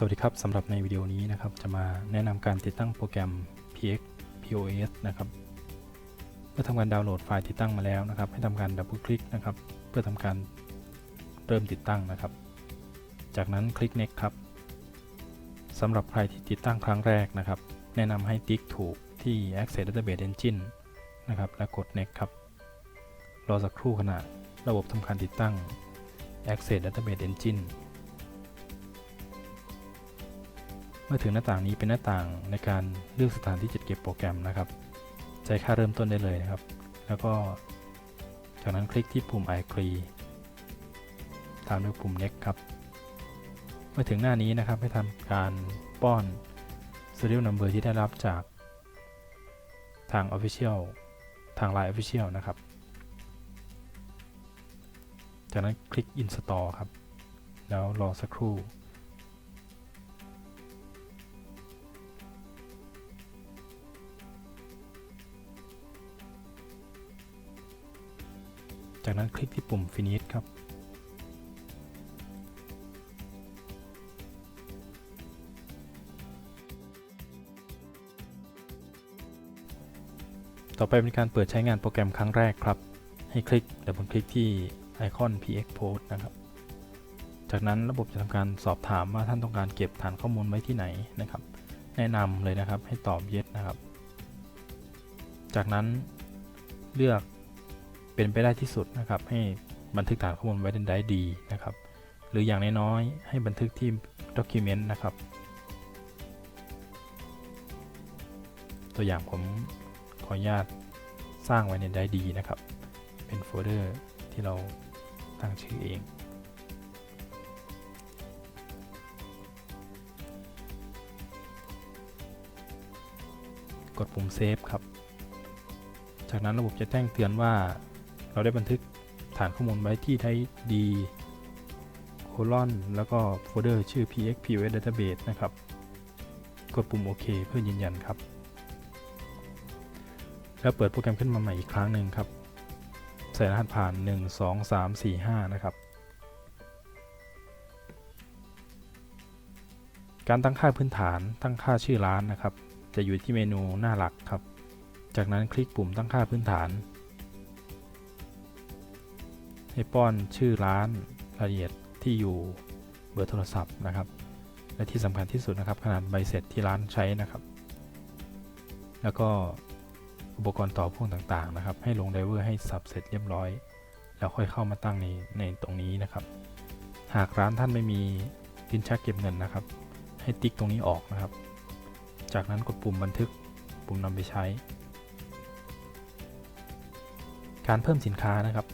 สวัสดีครับสำหรับในวิดีโอนี้นะครับ จะมาแนะนำการติดตั้งโปรแกรม PX POS นะครับเมื่อทำการดาวน์โหลดไฟล์ติดตั้งมาแล้วนะครับ ให้ทำการดับเบิลคลิกนะครับ เพื่อทำการเริ่มติดตั้งนะครับ จากนั้นคลิก next ครับสำหรับใครที่ติดตั้งครั้งแรกนะครับ แนะนำให้ติ๊กถูกที่ Access Database Engine นะครับ และกด next ครับ รอสักครู่ขณะระบบทำการติดตั้ง Access Database Engine เมื่อถึงหน้าต่างนี้เป็นหน้าต่างในการเลือกสถานที่จัดเก็บโปรแกรมนะครับใจค่าเริ่มต้นได้เลยนะครับ แล้วก็จากนั้นคลิกที่ปุ่ม I agree ตามด้วยปุ่ม next ครับ เมื่อถึงหน้านี้นะครับให้ทำการป้อน serial number ที่ได้รับจากทาง Official ทาง Line Official นะครับ จากนั้นคลิก install ครับ แล้วรอสักครู่ จากนั้นคลิกที่ปุ่ม finish ครับ ต่อไปเป็นการเปิดใช้งานโปรแกรมครั้งแรกครับ ให้คลิกดับเบิลคลิกที่ไอคอน PX Post นะครับ จากนั้นระบบจะทำการสอบถามว่าท่านต้องการเก็บฐานข้อมูลไว้ที่ไหนนะครับ แนะนำเลยนะครับให้ตอบ yes นะครับ จากนั้นเลือก เป็นไปได้ที่สุดนะครับ ให้บันทึกฐานข้อมูลไว้ในได้ดีนะครับ หรืออย่างน้อยๆให้บันทึกที่ document นะครับ ตัวอย่างผมขออนุญาตสร้างไว้ในไดดีนะครับ เป็นโฟลเดอร์ที่เราตั้งชื่อเองกดปุ่มเซฟครับ จากนั้นระบบจะแจ้งเตือนว่า เราได้บันทึกฐานข้อมูลไว้ที่ได้ดีโคลอนแล้วก็โฟลเดอร์ชื่อ px pos database นะครับ กดปุ่มโอเคเพื่อยืนยันครับ แล้วเปิดโปรแกรมขึ้นมาใหม่อีกครั้งหนึ่งครับ ใส่รหัสผ่าน 1 2 3 4 5 นะครับ การตั้งค่าพื้นฐานตั้งค่าชื่อร้านนะครับ จะอยู่ที่เมนูหน้าหลักครับ จากนั้นคลิกปุ่มตั้งค่าพื้นฐาน ให้ป้อนชื่อร้านรายละเอียดที่อยู่เบอร์โทรศัพท์นะครับ และที่สำคัญที่สุดนะครับ ขนาดใบเสร็จที่ร้านใช้นะครับ แล้วก็อุปกรณ์ต่อพ่วงต่างๆนะครับ ให้ลงไดเวอร์ให้สับเสร็จเรียบร้อย แล้วค่อยเข้ามาตั้งในในตรงนี้นะครับ หากร้านท่านไม่มีลิ้นชักเก็บเงินนะครับ ให้ติ๊กตรงนี้ออกนะครับ จากนั้นกดปุ่มบันทึกปุ่มนำไปใช้ การเพิ่มสินค้านะครับ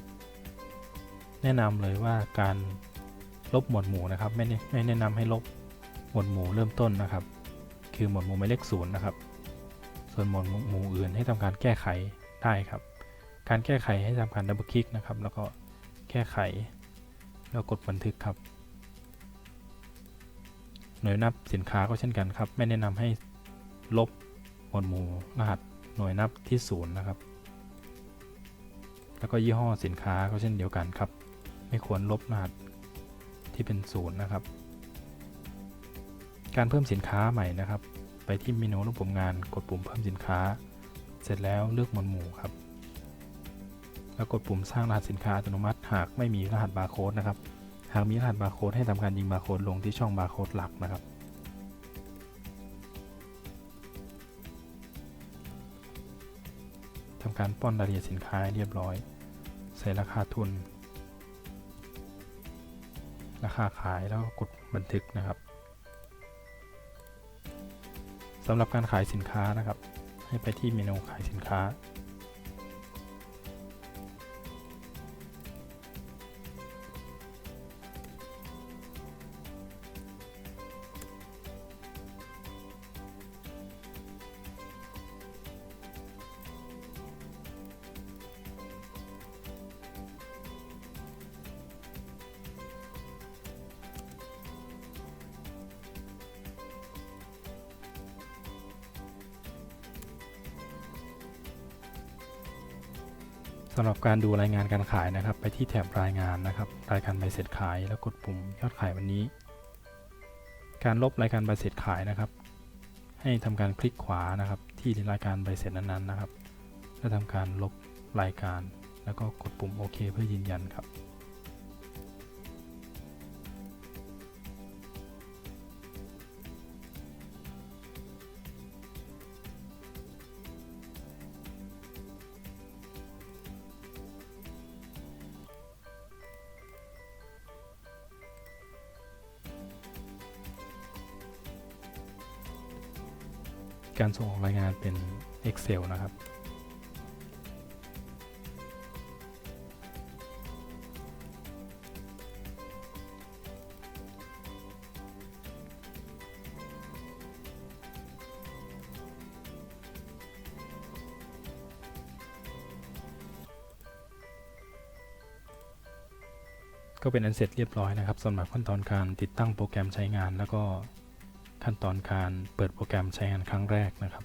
แนะนำเลยว่าการลบหมวดหมู่นะครับ ไม่ไม่แนะนำให้ลบหมวดหมู่เริ่มต้นนะครับ คือหมวดหมู่หมายเลขศูนย์นะครับ ส่วนหมวดหมู่อื่นให้ทำการแก้ไขได้ครับ การแก้ไขให้ทำการดับเบิลคลิกนะครับ แล้วก็แก้ไข แล้วกดบันทึกครับ หน่วยนับสินค้าก็เช่นกันครับ ไม่แนะนำให้ลบหมวดหมู่รหัสหน่วยนับที่ศูนย์นะครับ แล้วก็ยี่ห้อสินค้าก็เช่นเดียวกันครับ ไม่ควรลบรหัสที่เป็นศูนย์นะครับ การเพิ่มสินค้าใหม่นะครับ ไปที่เมนูรูปแบบงานกดปุ่มเพิ่มสินค้า เสร็จแล้วเลือกหมวดหมู่ครับ แล้วกดปุ่มสร้างรหัสสินค้าอัตโนมัติ หากไม่มีรหัสบาร์โค้ดนะครับ หากมีรหัสบาร์โค้ดให้ทำการยิงบาร์โค้ดลงที่ช่องบาร์โค้ดหลักนะครับทำการป้อนรายละเอียดสินค้าเรียบร้อย ใส่ราคาทุน ราคาขายแล้วก็กดบันทึกนะครับสำหรับการขายสินค้านะครับ ให้ไปที่เมนูขายสินค้า สำหรับการดูรายงานการขายนะครับ ไปที่แถบรายงานนะครับ รายการใบเสร็จขายแล้วกดปุ่มยอดขายวันนี้ การลบรายการใบเสร็จขายนะครับ ให้ทำการคลิกขวานะครับ ที่รายการใบเสร็จนั้นๆนะครับ แล้วทำการลบรายการ แล้วก็กดปุ่มโอเคเพื่อยืนยันครับ การส่งออกรายงานเป็น Excel นะครับ ก็เป็นอันเสร็จเรียบร้อยนะครับสำหรับขั้นตอนการติดตั้งโปรแกรมใช้งานแล้วก็ ขั้นตอนการเปิดโปรแกรมใช้งานครั้งแรกนะครับ